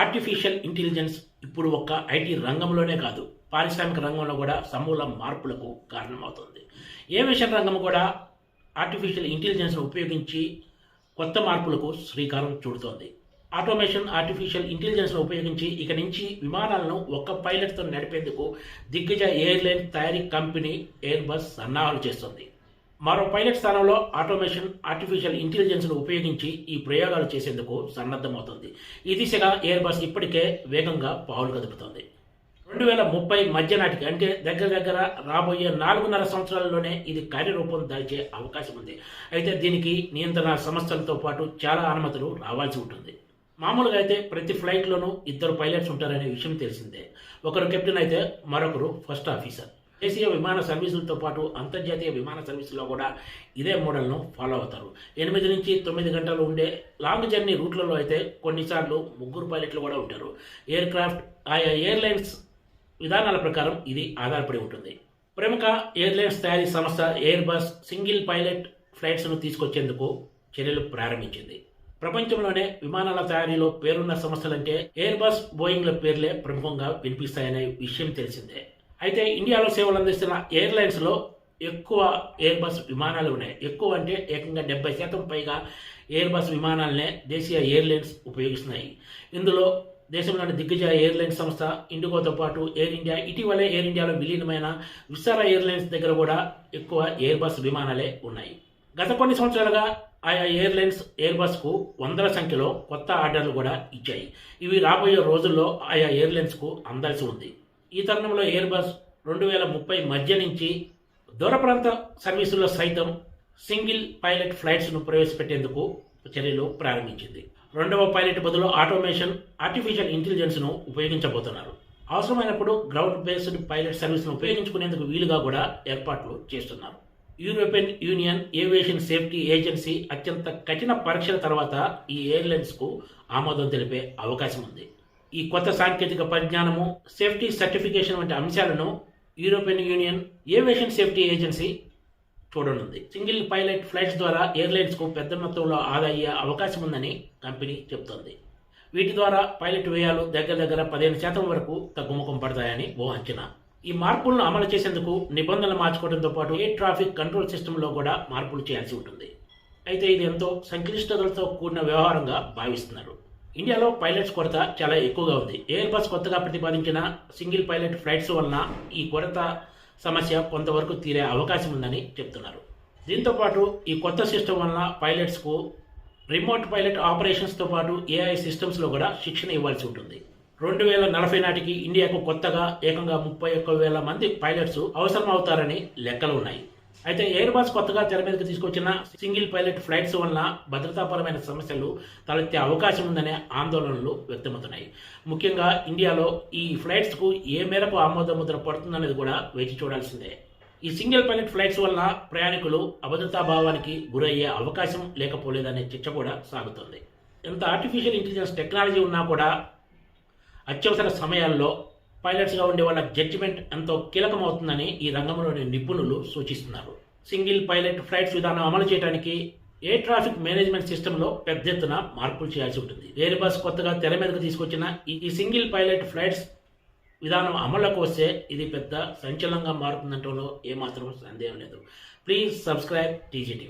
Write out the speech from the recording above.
Artificial intelligence ఇప్పుడు ఒక్క IT రంగంలోనే కాదు పారిశ్రామిక రంగంలో కూడా సమూల మార్పులకు కారణమవుతుంది. ఏవియేషన్ రంగం కూడా ఆర్టిఫిషియల్ ఇంటెలిజెన్స్ను ఉపయోగించి కొత్త మార్పులకు శ్రీకారం చుడుతోంది. ఆటోమేషన్ ఆర్టిఫిషియల్ ఇంటెలిజెన్స్ను ఉపయోగించి ఇక నుంచి విమానాలను ఒక్క పైలట్తో నడిపేందుకు దిగ్గజ ఎయిర్లైన్ తయారీ కంపెనీ ఎయిర్ బస్ సన్నాహాలు చేస్తుంది. మరో పైలట్ స్థానంలో ఆటోమేషన్ ఆర్టిఫిషియల్ ఇంటెలిజెన్స్ను ఉపయోగించి ఈ ప్రయోగాలు చేసేందుకు సన్నద్ధమవుతుంది. ఈ దిశగా ఎయిర్ బస్ ఇప్పటికే వేగంగా పావులు కదుపుతోంది. రెండు వేల ముప్పై మధ్య నాటికి అంటే దగ్గర దగ్గర రాబోయే నాలుగున్నర సంవత్సరాల్లోనే ఇది కార్యరూపం దాల్చే అవకాశం ఉంది. అయితే దీనికి నియంత్రణ సంస్థలతో పాటు చాలా అనుమతులు రావాల్సి ఉంటుంది. మామూలుగా అయితే ప్రతి ఫ్లైట్లోనూ ఇద్దరు పైలట్స్ ఉంటారనే విషయం తెలిసిందే. ఒకరు కెప్టెన్ అయితే మరొకరు ఫస్ట్ ఆఫీసర్. దేశీయ విమాన సర్వీసులతో పాటు అంతర్జాతీయ విమాన సర్వీసుల్లో కూడా ఇదే మోడల్ను ఫాలో అవుతారు. ఎనిమిది నుంచి తొమ్మిది గంటలు ఉండే లాంగ్ జర్నీ రూట్లలో అయితే కొన్నిసార్లు ముగ్గురు పైలట్లు కూడా ఉంటారు. ఎయిర్ క్రాఫ్ట్ ఆయా ఎయిర్లైన్స్ విధానాల ప్రకారం ఇది ఆధారపడి ఉంటుంది. ప్రముఖ ఎయిర్లైన్స్ తయారీ సంస్థ ఎయిర్ బస్ సింగిల్ పైలట్ ఫ్లైట్స్ను తీసుకొచ్చేందుకు చర్యలు ప్రారంభించింది. ప్రపంచంలోనే విమానాల తయారీలో పేరున్న సంస్థలంటే ఎయిర్ బస్ బోయింగ్ల పేర్లే ప్రముఖంగా వినిపిస్తాయనే విషయం తెలిసిందే. అయితే ఇండియాలో సేవలు అందిస్తున్న ఎయిర్లైన్స్లో ఎక్కువ ఎయిర్ బస్ విమానాలు ఉన్నాయి. ఎక్కువ అంటే ఏకంగా డెబ్బై శాతం పైగా ఎయిర్ బస్ విమానాలనే దేశీయ ఎయిర్లైన్స్ ఉపయోగిస్తున్నాయి. ఇందులో దేశంలోని దిగ్గజ ఎయిర్లైన్స్ సంస్థ ఇండిగోతో పాటు ఎయిర్ ఇండియా ఇటీవలే ఎయిర్ ఇండియాలో విలీనమైన విస్తార ఎయిర్లైన్స్ దగ్గర కూడా ఎక్కువ ఎయిర్ బస్ విమానాలే ఉన్నాయి. గత కొన్ని సంవత్సరాలుగా ఆయా ఎయిర్లైన్స్ ఎయిర్ బస్కు వందల సంఖ్యలో కొత్త ఆర్డర్లు కూడా ఇచ్చాయి. ఇవి రాబోయే రోజుల్లో ఆయా ఎయిర్లైన్స్కు అందాల్సి ఉంది. ఈ తరుణంలో ఎయిర్ బస్ రెండు వేల ముప్పై మధ్య నుంచి దూర ప్రాంత సర్వీసుల్లో సైతం సింగిల్ పైలట్ ఫ్లైట్స్ను ప్రవేశపెట్టేందుకు చర్యలు ప్రారంభించింది. రెండవ పైలట్ బదులు ఆటోమేషన్ ఆర్టిఫిషియల్ ఇంటెలిజెన్స్ను ఉపయోగించబోతున్నారు. అవసరమైనప్పుడు గ్రౌండ్ బేస్డ్ పైలట్ సర్వీస్ను ఉపయోగించుకునేందుకు వీలుగా కూడా ఏర్పాట్లు చేస్తున్నారు. European Union Aviation Safety Agency అత్యంత కఠిన పరీక్షల తర్వాత ఈ ఎయిర్లైన్స్కు ఆమోదం తెలిపే అవకాశం ఉంది. ఈ కొత్త సాంకేతిక పరిజ్ఞానము సేఫ్టీ సర్టిఫికేషన్ వంటి అంశాలను European Union Aviation Safety Agency చూడనుంది. Single pilot flights ద్వారా ఎయిర్లైన్స్కు పెద్ద మొత్తంలో ఆదా అయ్యే అవకాశం ఉందని కంపెనీ చెబుతోంది. వీటి ద్వారా పైలట్ వ్యయాలు దగ్గర దగ్గర పదిహేను శాతం వరకు తగ్గుముఖం పడతాయని ఓ అంచనా. ఈ మార్పులను అమలు చేసేందుకు నిబంధనలు మార్చుకోవడంతో పాటు ఏ ట్రాఫిక్ కంట్రోల్ సిస్టంలో కూడా మార్పులు చేయాల్సి ఉంటుంది. అయితే ఇది ఎంతో సంక్లిష్టతలతో కూడిన వ్యవహారంగా భావిస్తున్నారు. ఇండియాలో పైలట్స్ కొరత చాలా ఎక్కువగా ఉంది. ఎయిర్ బస్ కొత్తగా ప్రతిపాదించిన సింగిల్ పైలట్ ఫ్లైట్స్ వలన ఈ కొరత సమస్య కొంతవరకు తీరే అవకాశం ఉందని చెప్తున్నారు. దీంతో పాటు ఈ కొత్త సిస్టమ్ వలన పైలట్స్కు రిమోట్ పైలట్ ఆపరేషన్స్తో పాటు ఏఐ సిస్టమ్స్లో కూడా శిక్షణ ఇవ్వాల్సి ఉంటుంది. రెండు వేల నలభై నాటికి ఇండియాకు కొత్తగా ఏకంగా ముప్పై ఒక్క వేల మంది పైలట్స్ అవసరం అవుతారని లెక్కలు ఉన్నాయి. అయితే ఎయిర్ బస్ కొత్తగా తెర మీదకి తీసుకొచ్చిన సింగిల్ పైలట్ ఫ్లైట్స్ వలన భద్రతాపరమైన సమస్యలు తలెత్తే అవకాశం ఉందనే ఆందోళనలు వ్యక్తమవుతున్నాయి. ముఖ్యంగా ఇండియాలో ఈ ఫ్లైట్స్కు ఏ మేరకు ఆమోద ముద్ర పడుతుందనేది కూడా వేచి చూడాల్సిందే. ఈ సింగిల్ పైలట్ ఫ్లైట్స్ వలన ప్రయాణికులు అభద్రతా భావానికి గురయ్యే అవకాశం లేకపోలేదనే చర్చ కూడా సాగుతోంది. ఎంత ఆర్టిఫిషియల్ ఇంటెలిజెన్స్ టెక్నాలజీ ఉన్నా కూడా అత్యవసర సమయాల్లో పైలట్స్గా ఉండే వాళ్ళ జడ్జిమెంట్ ఎంతో కీలకమవుతుందని ఈ రంగంలోని నిపుణులు సూచిస్తున్నారు. సింగిల్ పైలట్ ఫ్లైట్స్ విధానం అమలు చేయడానికి ఏ ట్రాఫిక్ మేనేజ్మెంట్ సిస్టంలో పెద్ద ఎత్తున మార్పులు చేయాల్సి ఉంటుంది. ఎయిర్ బస్ కొత్తగా తెర మీదకు తీసుకొచ్చిన ఈ సింగిల్ పైలట్ ఫ్లైట్స్ విధానం అమలులోకి వస్తే ఇది పెద్ద సంచలనంగా మారుతుందంటలో ఏమాత్రం సందేహం లేదు. Please subscribe TGTV